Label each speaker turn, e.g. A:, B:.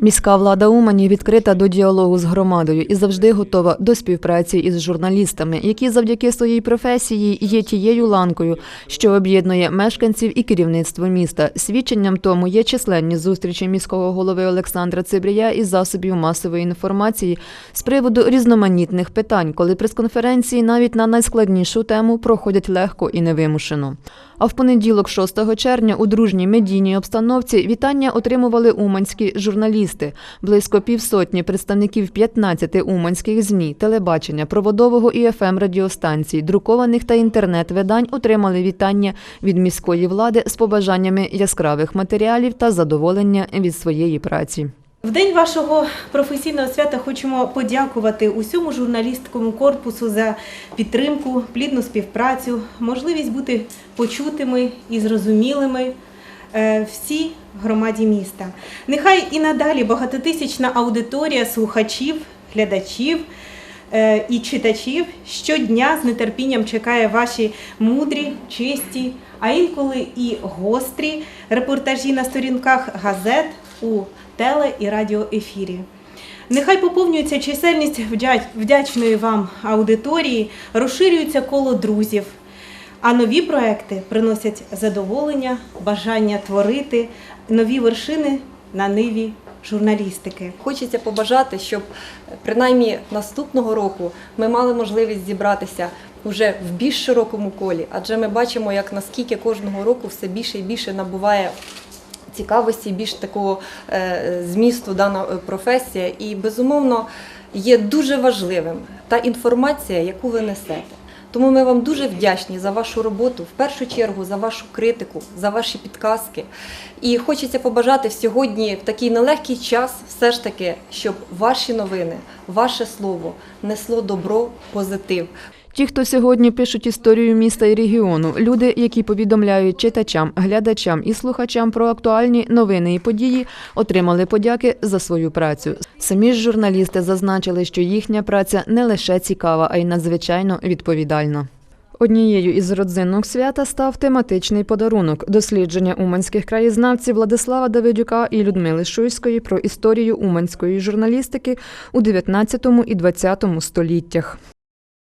A: Міська влада Умані відкрита до діалогу з громадою і завжди готова до співпраці із журналістами, які завдяки своїй професії є тією ланкою, що об'єднує мешканців і керівництво міста. Свідченням тому є численні зустрічі міського голови Олександра Цибрія із засобів масової інформації з приводу різноманітних питань, коли прес-конференції навіть на найскладнішу тему проходять легко і невимушено. А в понеділок, 6 червня, у дружній медійній обстановці вітання отримували уманські журналісти. Близько півсотні представників 15 уманських ЗМІ, телебачення, проводового і ФМ радіостанцій, друкованих та інтернет-видань отримали вітання від міської влади з побажаннями яскравих матеріалів та задоволення від своєї праці.
B: В день вашого професійного свята хочемо подякувати усьому журналістському корпусу за підтримку, плідну співпрацю, можливість бути почутими і зрозумілими е, всій громаді міста. Нехай і надалі багатотисячна аудиторія слухачів, глядачів е, і читачів щодня з нетерпінням чекає ваші мудрі, чисті, а інколи і гострі репортажі на сторінках газет у теле і радіоефірі. Нехай поповнюється чисельність вдячної вам аудиторії, розширюється коло друзів, а нові проекти приносять задоволення, бажання творити нові вершини на ниві журналістики.
C: Хочеться побажати, щоб принаймні наступного року ми мали можливість зібратися вже в більш широкому колі, адже ми бачимо, як наскільки кожного року все більше і більше набуває. Цікавості, більш такого е, змісту дана е, професія, і безумовно є дуже важливим та інформація, яку ви несете. Тому ми вам дуже вдячні за вашу роботу, в першу чергу за вашу критику, за ваші підказки. І хочеться побажати сьогодні в такий нелегкий час, все ж таки, щоб ваші новини, ваше слово несло добро, позитив.
A: Ті, хто сьогодні пишуть історію міста і регіону, люди, які повідомляють читачам, глядачам і слухачам про актуальні новини і події, отримали подяки за свою працю. Самі ж журналісти зазначили, що їхня праця не лише цікава, а й надзвичайно відповідальна. Однією із родзинок свята став тематичний подарунок дослідження уманських краєзнавців Владислава Давидюка і Людмили Шуйської про історію уманської журналістики у 19 і 20 століттях.